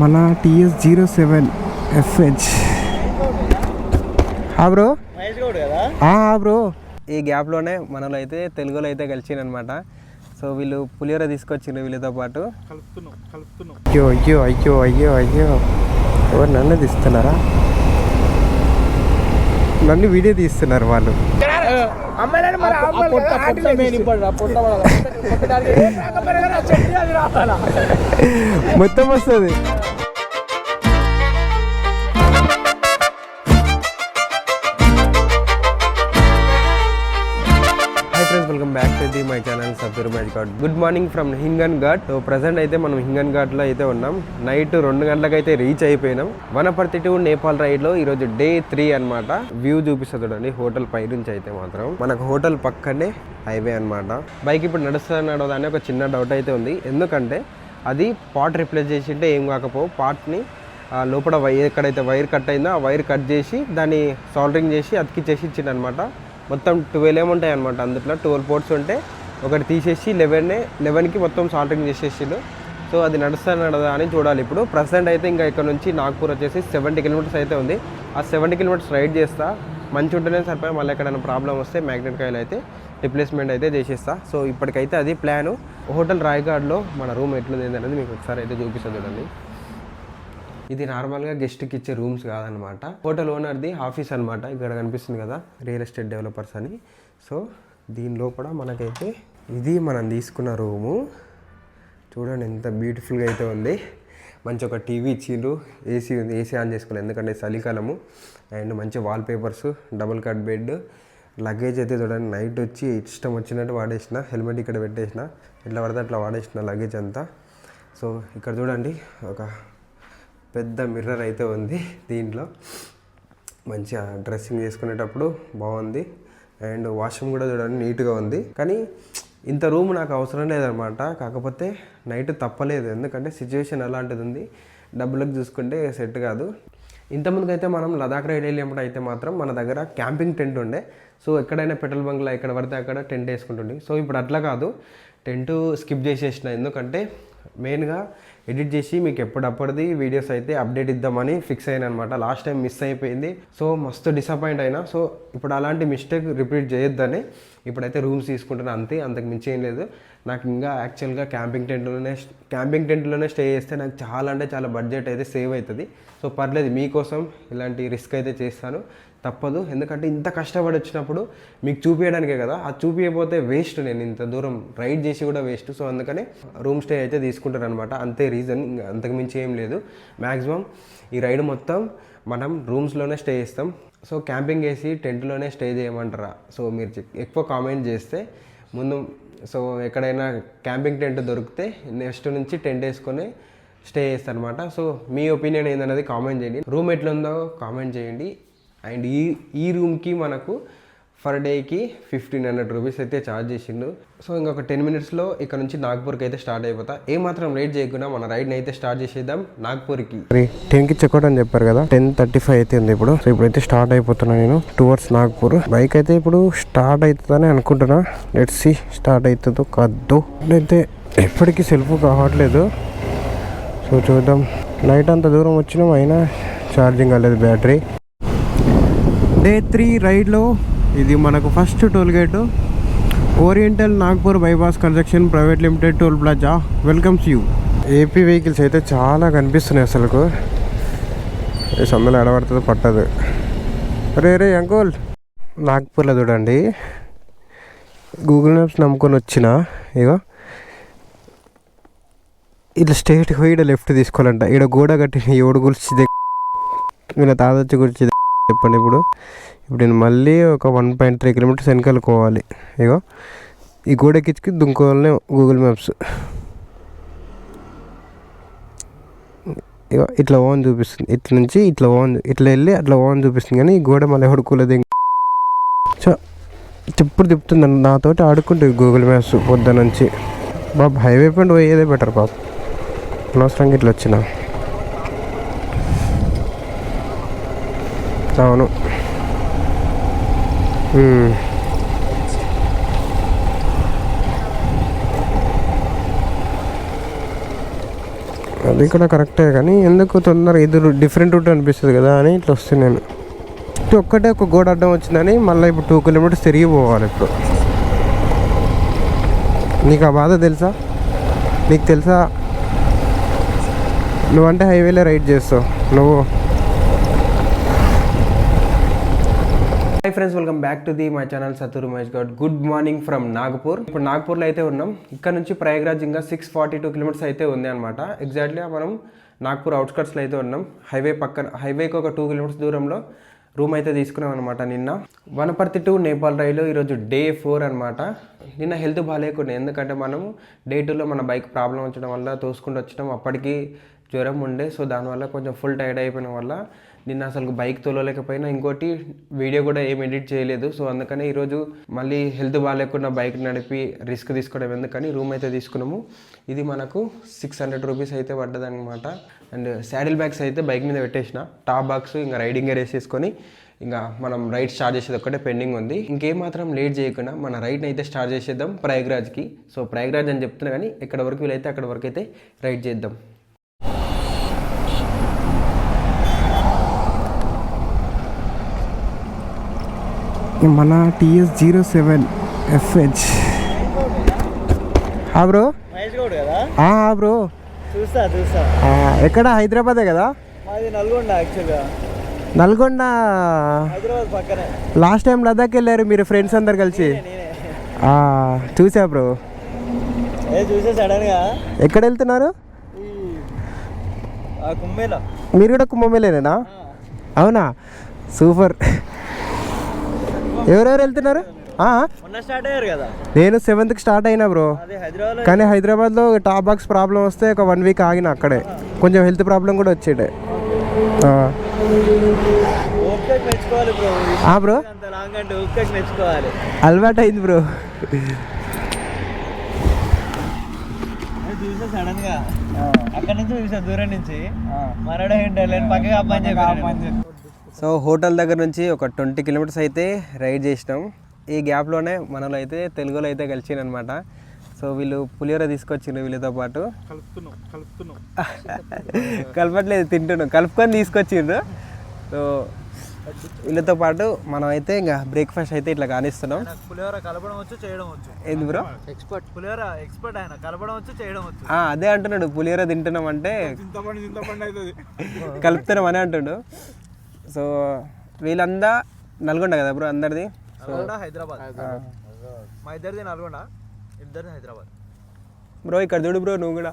మన TS zero seven FH bro bro ఈ గ్యాప్లోనే మనలో అయితే తెలుగులో అయితే కలిసినమాట సో వీళ్ళు పులిహోర తీసుకొచ్చిండ్రు వీళ్ళతో పాటు. కలుపుతున్నాం కలుపుతున్నాం. అయ్యో అయ్యో అయ్యో అయ్యో అయ్యో. ఎవరు నన్ను తీస్తున్నారా నన్ను వీడియో తీస్తున్నారు వాళ్ళు. మొత్తం వస్తుంది. టు మై ఛానల్ సబ్జూర్ మ్యాచ్ ghat good morning from Hinganghat so present అయితే మనం హింగన్ ఘాట్లో అయితే ఉన్నాం. నైట్ రెండు గంటలకు అయితే రీచ్ అయిపోయినాం. వనపర్తి టు నేపాల్ రైడ్లో ఈరోజు డే త్రీ అనమాట వ్యూ చూపిస్తుంది చూడండి. హోటల్ పై నుంచి అయితే మాత్రం. మనకు హోటల్ పక్కనే హైవే అనమాట బైక్ ఇప్పుడు నడుస్తుందని నడవదా అని ఒక చిన్న డౌట్ అయితే ఉంది. ఎందుకంటే అది పార్ట్ రిప్లేస్ చేసింటే ఏం కాకపోవు. పార్ట్ని లోపల వై ఎక్కడైతే వైర్ కట్ అయిందో ఆ వైర్ కట్ చేసి దాన్ని సాల్డరింగ్ చేసి అతికిచ్చేసి ఇచ్చిండనమాట మొత్తం ట్వెల్వ్ ఏముంటాయి అనమాట అందులో ట్వెల్వ్ పోర్ట్స్ ఉంటే ఒకటి తీసేసి లెవెన్నే లెవెన్కి మొత్తం సాల్టింగ్ చేసేసిండు సో అది నడుస్తా నడదా అని చూడాలి ఇప్పుడు. ప్రజెంట్ అయితే ఇంకా ఇక్కడ నుంచి నాగ్పూర్ వచ్చేసి సెవెంటీ కిలోమీటర్స్ అయితే ఉంది. ఆ సెవెంటీ కిలోమీటర్స్ రైడ్ చేస్తా. మంచి ఉంటేనే సరిపోయి మళ్ళీ ఎక్కడైనా ప్రాబ్లం వస్తే మ్యాగ్నెట్ కాయలు అయితే రిప్లేస్మెంట్ అయితే చేసేస్తా. సో ఇప్పటికైతే అది ప్లాను హోటల్ రాయగాడ్లో మన రూమ్ ఎట్లుంది అనేది మీకు ఒకసారి అయితే చూపిస్తుంది చూడండి. ఇది నార్మల్గా గెస్ట్కి ఇచ్చే రూమ్స్ కాదనమాట హోటల్ ఓనర్ది ఆఫీస్ అనమాట ఇక్కడ కనిపిస్తుంది కదా రియల్ ఎస్టేట్ డెవలపర్స్ అని. సో దీని లోపల మనకైతే ఇది మనం తీసుకున్న రూము చూడండి ఎంత బ్యూటిఫుల్గా అయితే ఉంది. మంచి ఒక టీవీ ఇచ్చిండ్రు. ఏసీ ఉంది. ఏసీ ఆన్ చేసుకోవాలి. ఎందుకంటే చలికాలము. అండ్ మంచి wallpapers double cot bed luggage అయితే చూడండి నైట్ వచ్చి ఇష్టం వచ్చినట్టు వాడేసిన. హెల్మెట్ ఇక్కడ పెట్టేసిన. ఎట్లా పడితే అట్లా వాడేసిన లగేజ్ అంతా. సో ఇక్కడ చూడండి ఒక పెద్ద మిర్రర్ అయితే ఉంది దీంట్లో. మంచిగా డ్రెస్సింగ్ చేసుకునేటప్పుడు బాగుంది. అండ్ వాష్రూమ్ కూడా చూడండి నీట్గా ఉంది. కానీ ఇంత రూమ్ నాకు అవసరం లేదనమాట. కాకపోతే నైట్ తప్పలేదు. ఎందుకంటే సిచ్యువేషన్ అలాంటిది ఉంది. డబ్బులకు చూసుకుంటే సెట్ కాదు. ఇంతకుముందుకు అయితే మనం లదాఖ్ రైడ్ వెళ్ళినప్పుడు అయితే మాత్రం మన దగ్గర క్యాంపింగ్ టెంట్ ఉండే. సో ఎక్కడైనా పెట్రోల్ బంక్లో ఎక్కడ పడితే అక్కడ టెంట్ వేసుకుంటుండే. సో ఇప్పుడు అట్లా కాదు. టెంట్ స్కిప్ చేసేసిన. ఎందుకంటే మెయిన్గా ఎడిట్ చేసి మీకు ఎప్పుడప్పటిది వీడియోస్ అయితే అప్డేట్ ఇద్దామని ఫిక్స్ అయ్యాను అనమాట లాస్ట్ టైం మిస్ అయిపోయింది. సో మస్తు డిసప్పాయింట్ అయినా. సో ఇప్పుడు అలాంటి మిస్టేక్ రిపీట్ చేయొద్దని ఇప్పుడైతే రూమ్స్ తీసుకుంటున్నా అంతే. అంతకు మించి ఏం లేదు. నాకు ఇంకా యాక్చువల్గా క్యాంపింగ్ టెంట్లోనే క్యాంపింగ్ టెంట్లోనే స్టే చేస్తే నాకు చాలా అంటే చాలా బడ్జెట్ అయితే సేవ్ అవుతుంది. సో పర్లేదు. మీకోసం ఇలాంటి రిస్క్ అయితే చేస్తాను. తప్పదు. ఎందుకంటే ఇంత కష్టపడి వచ్చినప్పుడు మీకు చూపించడానికే కదా. అది చూపించకపోతే వేస్ట్ నేను ఇంత దూరం రైడ్ చేసి కూడా వేస్ట్ సో అందుకనే రూమ్ స్టే అయితే తీసుకుంటారు అనమాట అంతే రీజన్ ఇంకా అంతకు మించి ఏం లేదు. మ్యాక్సిమం ఈ రైడ్ మొత్తం మనం రూమ్స్లోనే స్టే చేస్తాం. సో క్యాంపింగ్ వేసి టెంట్లోనే స్టే చేయమంటారా? సో మీరు ఎక్కువ కామెంట్ చేస్తే ముందు సో ఎక్కడైనా క్యాంపింగ్ టెంట్ దొరికితే నెక్స్ట్ నుంచి టెంట్ వేసుకొని స్టే చేస్తాను అనమాట సో మీ ఒపీనియన్ ఏందనేది కామెంట్ చేయండి. రూమ్ ఎట్లుందో కామెంట్ చేయండి. అండ్ ఈ ఈ రూమ్కి మనకు పర్ డేకి ఫిఫ్టీన్ హండ్రెడ్ రూపీస్ అయితే ఛార్జ్ చేసిండు. సో ఇంకొక టెన్ మినిట్స్లో ఇక్కడ నుంచి నాగ్పూర్కి అయితే స్టార్ట్ అయిపోతా. ఏ మాత్రం లేట్ చేయకుండా మన రైడ్ని అయితే స్టార్ట్ చేసేద్దాం నాగ్పూర్కి. టెన్కి చెక్అవుట్ అని చెప్పారు కదా టెన్ థర్టీ ఫైవ్ అయితే ఉంది ఇప్పుడు. సో ఇప్పుడైతే స్టార్ట్ అయిపోతున్నా నేను టువర్డ్స్ నాగ్పూర్. బైక్ అయితే ఇప్పుడు స్టార్ట్ అవుతుందని అనుకుంటున్నా. లెట్స్ సి స్టార్ట్ అవుతుందో కాదు. అయితే ఎప్పటికీ సెల్ఫ్ కావట్లేదు. సో చూద్దాం. నైట్ అంత దూరం వచ్చినాం అయినా ఛార్జింగ్ అవ్వలేదు బ్యాటరీ డే త్రీ రైడ్లో ఇది మనకు first toll gate. Oriental Nagpur bypass construction private limited toll plaza welcomes you. AP vehicles అయితే చాలా కనిపిస్తున్నాయి అసలుకు. ఈ సందులో ఎడబడుతుంది పట్టదు. రే రే అంకుల్. నాగ్పూర్లో చూడండి. గూగుల్ మ్యాప్స్ నమ్ముకొని వచ్చిన ఇగో. ఇలా స్టేట్ పోయి ఇక్కడ లెఫ్ట్ తీసుకోవాలంట. ఇక్కడ గోడ కట్టిన ఎవడు గురించి వీళ్ళ తాతొచ్చి గురించి చెప్పండి ఇప్పుడు. ఇప్పుడు నేను మళ్ళీ ఒక వన్ పాయింట్ త్రీ కిలోమీటర్స్ వెనకాల పోవాలి. ఇగో ఈ గోడెక్కించుకి దుంకోవాలనే గూగుల్ మ్యాప్స్ ఇగో ఇట్లా ఓన్ చూపిస్తుంది. ఇట్ల నుంచి ఇట్లా ఓన్ ఇట్లా వెళ్ళి అట్లా ఓన్ చూపిస్తుంది. కానీ ఈ గోడ మళ్ళీ హుడుకోలేదు సో చెప్పుడు తిప్పుతుంది నాతోటి ఆడుకుంటుంది గూగుల్ మ్యాప్స్ పొద్దున నుంచి. బాబు హైవే పండు పోయేదే బెటర్ బాబు. అనవసరంగా ఇట్లా వచ్చిన. అవును అది కూడా కరెక్టే కానీ ఎందుకు తొందర ఇది డిఫరెంట్ రూట్ అనిపిస్తుంది కదా అని ఇట్లా వస్తున్నాను ఇటు ఒక్కటే ఒక గోడ అడ్డం వచ్చిందని మళ్ళీ ఇప్పుడు టూ కిలోమీటర్స్ తిరిగి పోవాలి ఇప్పుడు. నీకు ఆ బాధ తెలుసా? నీకు తెలుసా? నువ్వంటే హైవేలో రైడ్ చేస్తావు. నువ్వు hi friends welcome back to the my channel Satur Mahesh Goud good morning from Nagpur ఇప్పుడు నాగపూర్లో అయితే ఉన్నాం. ఇక్కడ నుంచి ప్రయాగ్రాజ్ ఇంకా సిక్స్ ఫార్టీ టూ కిలోమీటర్స్ అయితే ఉంది అనమాట ఎగ్జాక్ట్లీ మనం నాగపూర్ అవుట్స్కట్స్లో అయితే ఉన్నాం. హైవే పక్కన హైవేకి ఒక టూ కిలోమీటర్స్ దూరంలో రూమ్ అయితే తీసుకున్నాం అనమాట నిన్న. వనపర్తి టు నేపాల్ రైలు ఈరోజు డే ఫోర్ అనమాట నిన్న హెల్త్ బాగాలేకుండా ఎందుకంటే మనం డే టూలో మన బైక్ ప్రాబ్లం వచ్చడం వల్ల తోసుకుంటూ వచ్చడం అప్పటికి జ్వరం ఉండే. సో దానివల్ల కొంచెం ఫుల్ టైర్డ్ అయిపోయిన వల్ల నిన్న అసలు బైక్ తోలలేకపోయినా ఇంకోటి వీడియో కూడా ఏం ఎడిట్ చేయలేదు. సో అందుకని ఈరోజు మళ్ళీ హెల్త్ బాగాలేకుండా బైక్ నడిపి రిస్క్ తీసుకోవడం ఎందుకని రూమ్ అయితే తీసుకున్నాము. ఇది మనకు సిక్స్ హండ్రెడ్ రూపీస్ అయితే పడ్డది అనమాట అండ్ శాడిల్ బ్యాగ్స్ అయితే బైక్ మీద పెట్టేసిన. టాప్ బాక్స్ ఇంకా రైడింగ్ గేర్ వేసేసుకొని ఇంకా మనం రైడ్ స్టార్ట్ చేసేది ఒక్కటే పెండింగ్ ఉంది. ఇంకేం మాత్రం లేట్ చేయకుండా మన రైడ్ని అయితే స్టార్ట్ చేసేద్దాం ప్రయాగ్రాజ్కి. సో ప్రయాగ్రాజ్ అని చెప్తున్నా కానీ ఎక్కడ వరకు వీలైతే అక్కడ వరకు అయితే రైడ్ చేద్దాం. మన TS zero seven FH bro? Bro. చూస్తా చూస్తా. ఎక్కడ? హైదరాబాదే కదా? నల్గొండ యాక్చువల్గా. నల్గొండ. లాస్ట్ టైం లదాఖ్ వెళ్ళారు మీరు ఫ్రెండ్స్ అందరు కలిసి. చూసా బ్రో. ఎక్కడ వెళ్తున్నారు? మీరు కూడా కుంభమేలేనా అవునా? సూపర్. ఎవరెవరు వెళ్తున్నారు? ఆ, మొన్న స్టార్ట్ అయ్యారు కదా. నేను సెవెంత్కి స్టార్ట్ అయినా బ్రో. అదే హైదరాబాద్ కానీ హైదరాబాద్లో టాప్ బాక్స్ ప్రాబ్లం వస్తే ఒక వన్ వీక్ ఆగిన అక్కడే. కొంచెం హెల్త్ ప్రాబ్లం కూడా వచ్చేటే బ్రో. ఆ బ్రో? అంత లాంగ్ అంటే ఓపిక మెచ్చుకోవాలి. అలవాటు అయింది బ్రో సడన్గా. అక్కడ నుంచి చూసా దూరం నుంచి. మరడే ఏంటో లేని పక్కగా అబ్బాయి చెప్పి సో హోటల్ దగ్గర నుంచి ఒక ట్వంటీ కిలోమీటర్స్ అయితే రైడ్ చేసినాం. ఈ గ్యాప్లోనే మనలో అయితే తెలుగులో అయితే కలిసినమాట సో వీళ్ళు పులిహోర తీసుకొచ్చిండ్రు వీళ్ళతో పాటు. కలుపుతున్నాం కలుపుతున్నాం. కలపట్లేదు తింటున్నాం. కలుపుకొని తీసుకొచ్చిండ్రు. సో వీళ్ళతో పాటు మనం అయితే ఇంకా బ్రేక్ఫాస్ట్ అయితే ఇట్లా కానిస్తున్నాం. పులిహోర కలపడం వచ్చు చేయడం వచ్చు. ఏంది బ్రో? ఎక్స్పర్ట్ పులిహోర ఎక్స్పర్ట్ ఆయన. కలపడం వచ్చు చేయడం వచ్చు. ఆ, అదే అంటున్నాడు. పులిహోర తింటున్నాం అంటే కలుపుతున్నాం అని అంటుండు సో వీళ్ళందా? నల్గొండ కదా బ్రో అందరిది? నల్గొండ హైదరాబాద్. మా ఇద్దరిది నల్గొండ ఇద్దరిది హైదరాబాద్. బ్రో ఇక్కడ చూడు బ్రో నువ్వు కూడా.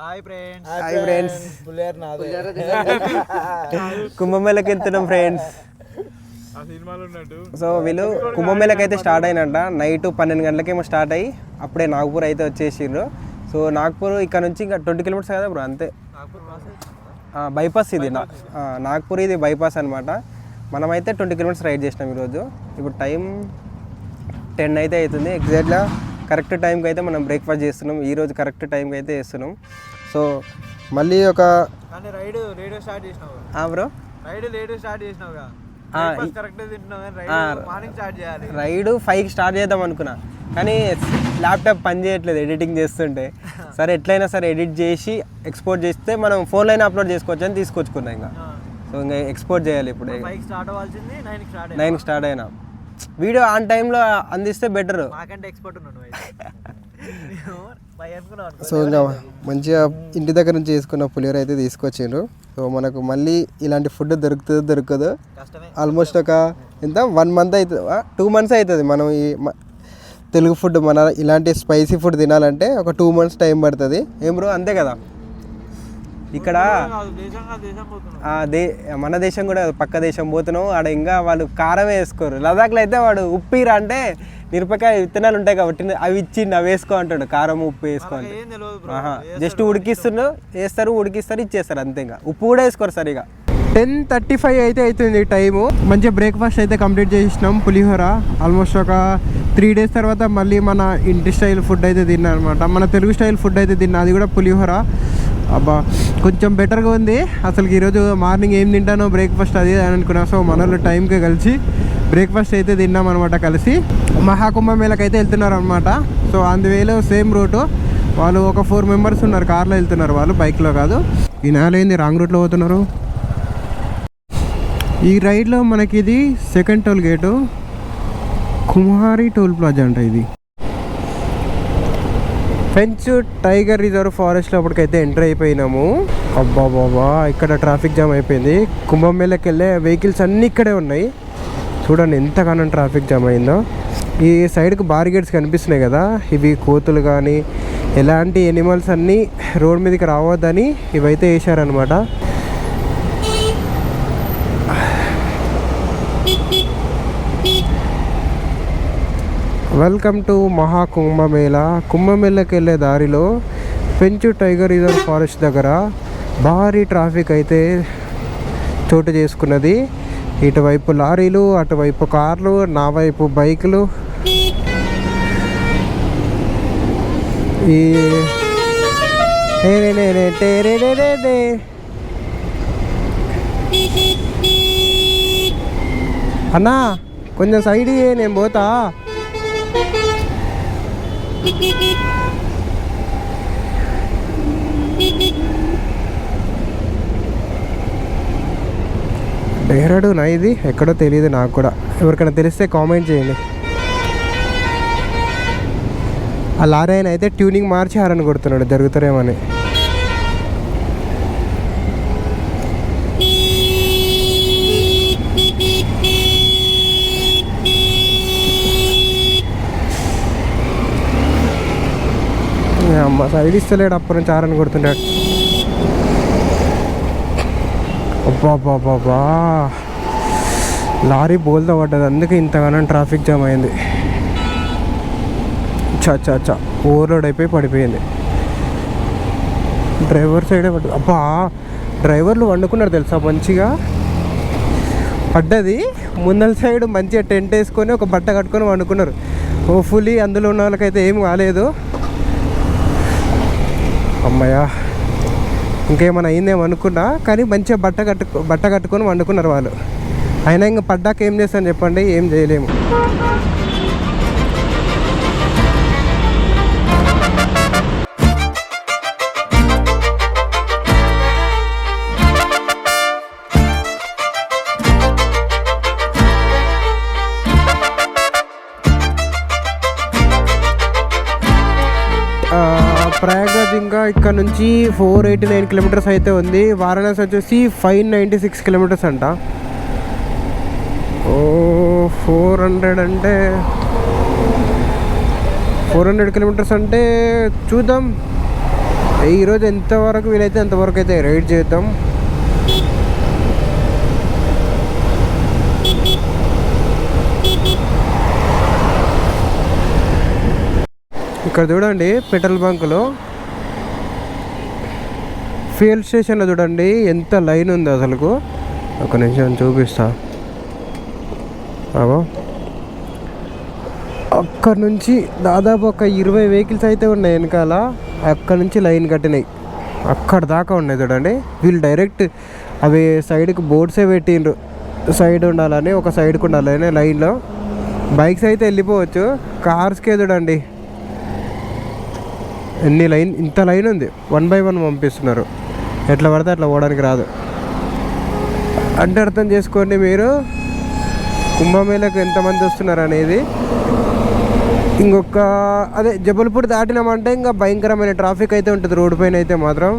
Hi friends. Hi friends. నాదే. కుంభమేళకి వెళ్తున్నాం ఫ్రెండ్స్ ఆ సినిమాలో ఉన్నట్టు. సో వీళ్ళు కుంభమేళకి అయితే స్టార్ట్ అయినంట. నైట్ పన్నెండు గంటలకేమో స్టార్ట్ అయ్యి అప్పుడే నాగపూర్ అయితే వచ్చేసిండ్రు. సో నాగపూర్ ఇక్కడ నుంచి ఇంకా ట్వంటీ కిలోమీటర్స్ కదా బ్రో అంతే. బైపాస్ ఇది. నాగ్పూర్ ఇది బైపాస్ అనమాట మనమైతే ట్వంటీ కిలోమీటర్స్ రైడ్ చేసినాం ఈరోజు. ఇప్పుడు టైం టెన్ అయితే అవుతుంది. ఎగ్జాక్ట్గా కరెక్ట్ టైంకి అయితే మనం బ్రేక్ఫాస్ట్ చేస్తున్నాం. ఈరోజు కరెక్ట్ టైంకి అయితే చేస్తున్నాం. సో మళ్ళీ ఒక రైడ్ లేట్ స్టార్ట్ చేసినావు. బ్రో రైడ్ లేట్ స్టార్ట్ చేసినావుగా. రైడ్ మార్నింగ్ స్టార్ట్ చేద్దాం అనుకున్నా. కానీ ల్యాప్టాప్ పని చేయట్లేదు ఎడిటింగ్ చేస్తుంటే. సరే ఎట్లయినా సరే ఎడిట్ చేసి ఎక్స్పోర్ట్ చేస్తే మనం ఫోన్లో అప్లోడ్ చేసుకోవచ్చు అని తీసుకొచ్చుకున్నా ఇంకా. సో ఇంకా ఎక్స్పోర్ట్ చేయాలి ఇప్పుడు. ఫైవ్ నైన్ స్టార్ట్ అయ్యింది నైన్కి స్టార్ట్ అయినా. వీడియో ఆన్ టైంలో అందిస్తే బెటర్ ఎక్స్పర్ట్ సో ఇంకా మంచిగా ఇంటి దగ్గర నుంచి చేసుకున్న పులిహోర అయితే తీసుకొచ్చిండ్రు. సో మనకు మళ్ళీ ఇలాంటి ఫుడ్ దొరుకుతుందో దొరకదు ఆల్మోస్ట్ ఒక ఎంత? వన్ మంత్ అవుతుంది టూ మంత్స్ అవుతుంది మనం ఈ తెలుగు ఫుడ్ మన ఇలాంటి స్పైసీ ఫుడ్ తినాలంటే ఒక టూ మంత్స్ టైం పడుతుంది. ఏం బ్రో అంతే కదా. ఇక్కడ దే మన దేశం కూడా పక్క దేశం పోతున్నాం. ఆడ ఇంకా వాళ్ళు కారం వేసుకోరు. లదాఖ్లో అయితే వాడు ఉప్పిరా అంటే మిరపకాయ విత్తనాలు ఉంటాయి కాబట్టి అవి ఇచ్చిండు అవి వేసుకో అంటాడు. కారం ఉప్పు వేసుకో అంటే. జస్ట్ ఉడికిస్తున్నారు వేస్తారు ఉడికిస్తారు ఇచ్చేస్తారు అంతే ఇంకా. ఉప్పు కూడా వేసుకోరు సరిగా. టెన్ థర్టీ ఫైవ్ అయితే అవుతుంది టైము. మంచిగా బ్రేక్ఫాస్ట్ అయితే కంప్లీట్ చేసినాం పులిహోర. ఆల్మోస్ట్ ఒక త్రీ డేస్ తర్వాత మళ్ళీ మన ఇంటి స్టైల్ ఫుడ్ అయితే తిన్నా అనమాట మన తెలుగు స్టైల్ ఫుడ్ అయితే తిన్నా అది కూడా పులిహోర. అబ్బా కొంచెం బెటర్గా ఉంది. అసలు ఈరోజు మార్నింగ్ ఏం తింటానో బ్రేక్ఫాస్ట్ అది అని అనుకున్నా. సో మనలో టైంకి కలిసి బ్రేక్ఫాస్ట్ అయితే తిన్నాం అనమాట కలిసి. మహాకుంభ మేళకి అయితే వెళ్తున్నారు అనమాట సో అందువేలో సేమ్ రూటు. వాళ్ళు ఒక ఫోర్ మెంబర్స్ ఉన్నారు కార్లో వెళ్తున్నారు వాళ్ళు బైక్లో కాదు. ఈ ఏంది? రాంగ్ రూట్లో పోతున్నారు? ఈ రైడ్లో మనకి ఇది second toll gate Kumari toll plaza అంట ఇది. ఫెంచ్ టైగర్ రిజర్వ్ ఫారెస్ట్ లోపలికైతే ఎంటర్ అయిపోయినాము. అబ్బా బాబా ఇక్కడ ట్రాఫిక్ జామ్ అయిపోయింది. కుంభమేళకి వెళ్ళే వెహికల్స్ అన్నీ ఇక్కడే ఉన్నాయి. చూడండి ఎంతగానో ట్రాఫిక్ జామ్ అయిందో. ఈ సైడ్కి బారిగేట్స్ కనిపిస్తున్నాయి కదా. ఇవి కోతులు కానీ ఎలాంటి ఎనిమల్స్ అన్నీ రోడ్ మీదకి రావద్దని ఇవైతే వేసారనమాట వెల్కమ్ టు మహా కుంభమేళ కుంభమేళకి వెళ్ళే దారిలో పెంచు టైగర్ రిజర్వ్ ఫారెస్ట్ దగ్గర భారీ ట్రాఫిక్ అయితే చోటు చేసుకున్నది. ఇటువైపు లారీలు అటువైపు కార్లు నా వైపు బైకులు. ఈ టే అన్నా కొంచెం సైడ్ నేను పోతా. డెహ్రాడూనా ఇది? ఎక్కడో తెలియదు నాకు కూడా. ఎవరికైనా తెలిస్తే కామెంట్ చేయండి. ఆ లారీ ఆయన అయితే ట్యూనింగ్ మార్చి హారన్ కొడుతున్నాడు జరుగుతారేమని అమ్మ సైడ్ ఇస్తలేడు అప్పటి నుంచి ఆరని కొడుతుంటాడు అబ్బాబాబా లారీ బోల్తా పడ్డది అందుకే ఇంతగానో ట్రాఫిక్ జామ్ అయింది. చా చా చా ఓవర్లోడ్ అయిపోయి పడిపోయింది. డ్రైవర్ సైడే పడ్డది. అబ్బా డ్రైవర్లు వండుకున్నారు తెలుసా మంచిగా? పడ్డది. ముందల సైడ్ మంచిగా టెంట్ వేసుకొని ఒక బట్ట కట్టుకొని వండుకున్నారు. ఓ ఫుల్లీ అందులో ఉన్న వాళ్ళకైతే ఏం కాలేదు. అమ్మయ్యా. ఇంకేమైనా అయిందేమో అనుకున్నా కానీ మంచిగా బట్ట కట్టు బట్ట కట్టుకొని వండుకున్నారు వాళ్ళు. అయినా ఇంకా పడ్డాక ఏం చేస్తాను చెప్పండి ఏం చేయలేము. ఇంకా ఇక్కడ నుంచి ఫోర్ ఎయిటీ నైన్ కిలోమీటర్స్ అయితే ఉంది. వారణాసి వచ్చేసి ఫైవ్ నైంటీ సిక్స్ కిలోమీటర్స్ అంట. ఓ ఫోర్ హండ్రెడ్ అంటే ఫోర్ హండ్రెడ్ కిలోమీటర్స్ అంటే చూద్దాం. ఈరోజు ఎంతవరకు వీలైతే అంతవరకు అయితే రైడ్ చేద్దాం. ఇక్కడ చూడండి పెట్రోల్ బంకులో ఫ్యూయల్ స్టేషన్లో చూడండి ఎంత లైన్ ఉంది అసలుకు. ఒక నిమిషం చూపిస్తా. అవో అక్కడ నుంచి దాదాపు ఒక ఇరవై వెహికల్స్ అయితే ఉన్నాయి వెనకాల. అక్కడ నుంచి లైన్ కట్టినాయి. అక్కడ దాకా ఉన్నాయి చూడండి. వీళ్ళు డైరెక్ట్ అవి సైడ్కి బోర్డ్సే పెట్టిండ్రు. సైడ్ ఉండాలని ఒక సైడ్కి ఉండాలని లైన్లో. బైక్స్ అయితే వెళ్ళిపోవచ్చు. కార్స్కే చూడండి. ఎన్ని లైన్ ఇంత లైన్ ఉంది. వన్ బై వన్ పంపిస్తున్నారు. ఎట్లా పడితే అట్లా పోవడానికి రాదు. అంటే అర్థం చేసుకోండి మీరు కుంభమేళకు ఎంతమంది వస్తున్నారు అనేది. ఇంకొక అదే జబల్పూర్ దాటినామంటే ఇంకా భయంకరమైన ట్రాఫిక్ అయితే ఉంటుంది రోడ్డు పైన అయితే మాత్రం.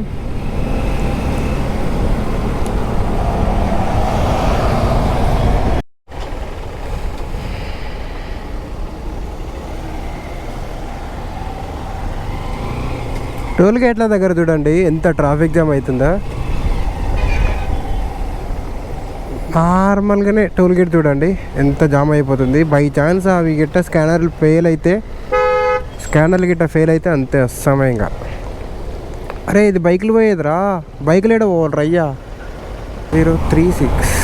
టోల్ గేట్ల దగ్గర చూడండి ఎంత ట్రాఫిక్ జామ్ అవుతుందా నార్మల్గానే టోల్ గేట్ చూడండి ఎంత జామ్ అయిపోతుంది. బై ఛాన్స్ అవి గిట్ట స్కానర్లు ఫెయిల్ అయితే స్కానర్లు గిట్ట ఫెయిల్ అయితే అంతే అసమయంగా. అరే ఇది బైకులు పోయేదిరా. బైకులు ఏడ పోవాలి రయ్యా జీరో త్రీ సిక్స్.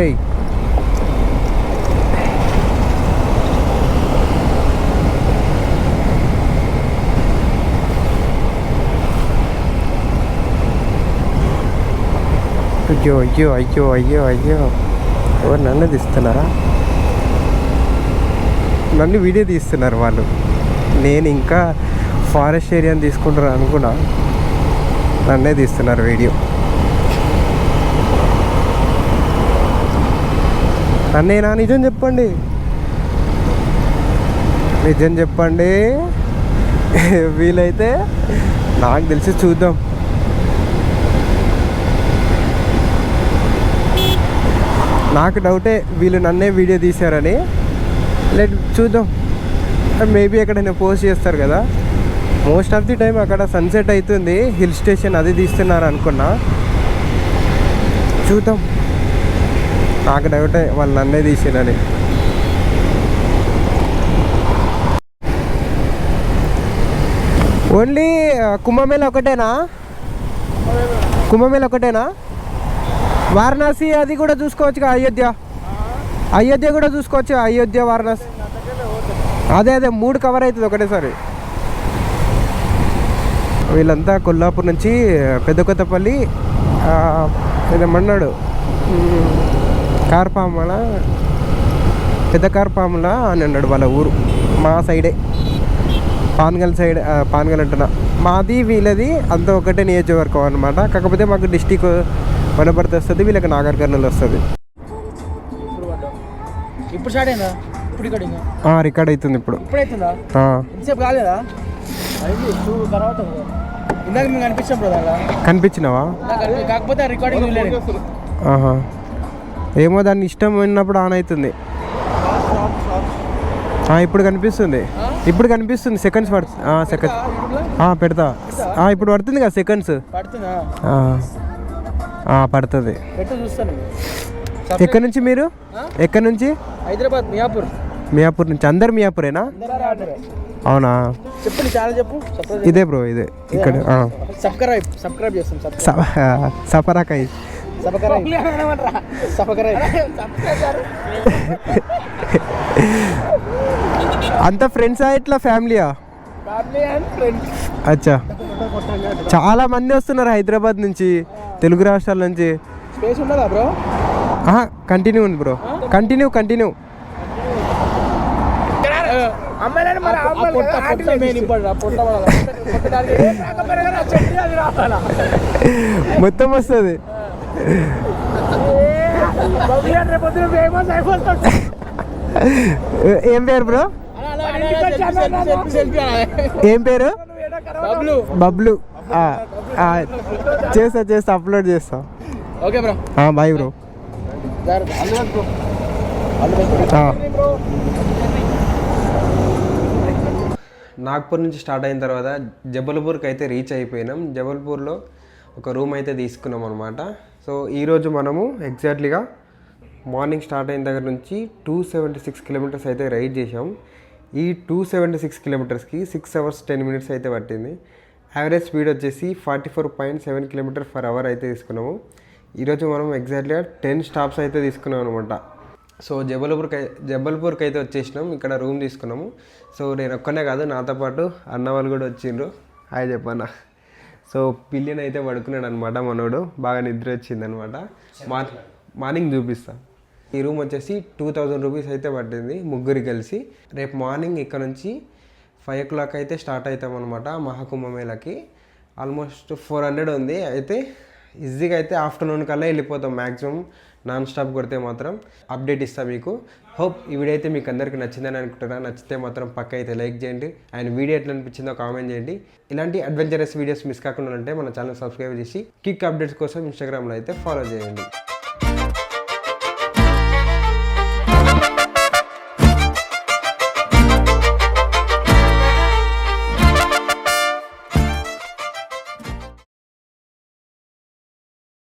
ఎయిట్ అయ్యో అయ్యో అయ్యో అయ్యో అయ్యో. ఎవరు నన్ను తీస్తున్నారా? నన్ను వీడియో తీస్తున్నారు వాళ్ళు. నేను ఇంకా ఫారెస్ట్ ఏరియాని తీసుకుంటారు అనుకున్నా. నన్నే తీస్తున్నారు వీడియో. నన్నేనా? నిజం చెప్పండి. నిజం చెప్పండి. వీలైతే నాకు తెలిసి చూద్దాం. నాకు డౌటే వీళ్ళు నన్నే వీడియో తీశారని. లెట్ చూద్దాం. Uh, మేబీ ఎక్కడైనా పోస్ట్ చేస్తారు కదా. మోస్ట్ ఆఫ్ ది టైం అక్కడ సన్సెట్ అవుతుంది హిల్ స్టేషన్ అది తీస్తున్నారు అనుకున్నా. చూద్దాం. నాకు డౌటే వాళ్ళు నన్నే తీసిరని. ఓన్లీ uh, కుంభమేళ ఒకటేనా? కుంభమేళ ఒకటేనా? వారణాసి అది కూడా చూసుకోవచ్చు అయోధ్య. అయోధ్య కూడా చూసుకోవచ్చు అయోధ్య వారణాసి. అదే అదే మూడు కవర్ అవుతుంది ఒకటేసారి. వీళ్ళంతా కొల్లాపూర్ నుంచి పెద్ద కొత్తపల్లి ఆ, ఏదేమన్నాడు కార్పామల? పెద్ద కార్పాముల అని అన్నాడు వాళ్ళ ఊరు. మా సైడే. పాన్గల్ సైడ్ పాన్గల్ అంటున్నా. మాది వీళ్ళది అంతా ఒకటే నియోజకవర్గం అనమాట కాకపోతే మాకు డిస్టిక్ వనపర్తి వస్తుంది వీళ్ళకి నాగర్ కర్నూలు వస్తుంది. ఇప్పుడు స్టార్ట్ అయిందా? ఇప్పుడు ఇక్కడ రికార్డ్ అవుతుంది ఇప్పుడు. ఇప్పుడు అవుతుందా? ఆ, ఎంతసేపు కాలేదా? తర్వాత ఇందాక మేము కనిపించినావా? కాకపోతే రికార్డింగ్ ఆహా. ఏమో దాన్ని ఇష్టం ఉన్నప్పుడు ఆన్ అవుతుంది. ఇప్పుడు కనిపిస్తుంది. ఇప్పుడు కనిపిస్తుంది సెకండ్స్ పడుతుంది సెకండ్స్ పెడతా ఇప్పుడు పడుతుంది కదా సెకండ్స్ పడుతుందా. ఎక్కడి నుంచి మీరు? ఎక్కడి నుంచి? హైదరాబాద్ మియాపూర్. మియాపూర్ నుంచి. అందరు మియాపూరేనా? అవునా? చెప్పు నీ ఛానల్ చెప్పు. ఇదే బ్రో ఇదే. ఇక్కడ ఆ. సబ్స్క్రైబ్ సబ్స్క్రైబ్ చేస్తాం సబ్ స- సపరాకాయ సబ్స్క్రైబ్ సబ్స్క్రైబ్ అంత ఫ్రెండ్సా ఇట్లా ఫ్యామిలీయా? ఫ్యామిలీ అండ్ ఫ్రెండ్స్ అచ్చా. చాలా మంది వస్తున్నారు హైదరాబాద్ నుంచి. తెలుగు రాష్ట్రాల నుంచి స్పేస్ ఉండదా బ్రో కంటిన్యూ ఉంది బ్రో కంటిన్యూ కంటిన్యూ మొత్తం వస్తుంది ఏం పేరు బ్రో ఏం పేరు బబ్లు బబ్లు చేస్తా చేస్తా అప్లోడ్ చేస్తా. Okay bro. Bye bro Nagpur నుంచి స్టార్ట్ అయిన తర్వాత జబల్పూర్కి అయితే రీచ్ అయిపోయినాం. జబల్పూర్లో ఒక రూమ్ అయితే తీసుకున్నాం అనమాట సో ఈరోజు మనము ఎగ్జాక్ట్లీగా మార్నింగ్ స్టార్ట్ అయిన దగ్గర నుంచి టూ సెవెంటీ సిక్స్ కిలోమీటర్స్ అయితే రైడ్ చేసాం ఈ టూ సెవెంటీ సిక్స్ కిలోమీటర్స్కి సిక్స్ అవర్స్ టెన్ మినిట్స్ అయితే పట్టింది. యావరేజ్ స్పీడ్ వచ్చేసి forty four point seven kilometre per hour అయితే తీసుకున్నాము. ఈరోజు మనం ఎగ్జాక్ట్లీగా టెన్ స్టాప్స్ అయితే తీసుకున్నాం అనమాట సో జబల్పూర్కి జబల్పూర్కి అయితే వచ్చేసినాం. ఇక్కడ రూమ్ తీసుకున్నాము. సో నేను ఒక్కనే కాదు నాతో పాటు అన్న వాళ్ళు కూడా వచ్చిండ్రు. హాయ్ చెప్పన్న సో పిల్లిని అయితే పడుకున్నాడు అనమాట మనోడు. బాగా నిద్ర వచ్చింది అనమాట మార్ మార్నింగ్ చూపిస్తా. ఈ రూమ్ వచ్చేసి టూ థౌజండ్ రూపీస్ అయితే పట్టింది ముగ్గురికి కలిసి. రేపు మార్నింగ్ ఇక్కడ నుంచి ఫైవ్ ఓ క్లాక్ అయితే స్టార్ట్ అవుతాం అనమాట మహాకుంభమేళకి ఆల్మోస్ట్ ఫోర్ హండ్రెడ్ ఉంది. అయితే ఈజీగా అయితే ఆఫ్టర్నూన్ కల్లా వెళ్ళిపోతాం మ్యాక్సిమం నాన్ స్టాప్ కొడితే మాత్రం అప్డేట్ ఇస్తాం మీకు. హోప్ ఈ వీడియో అయితే మీకు అందరికీ నచ్చిందని అనుకుంటున్నా. నచ్చితే మాత్రం పక్క అయితే లైక్ చేయండి. అండ్ వీడియో ఎట్లా అనిపించిందో కామెంట్ చేయండి. ఇలాంటి అడ్వెంచరస్ వీడియోస్ మిస్ కాకుండా ఉంటే మన ఛానల్ సబ్స్క్రైబ్ చేసి కిక్ అప్డేట్స్ కోసం ఇన్స్టాగ్రామ్లో అయితే ఫాలో చేయండి.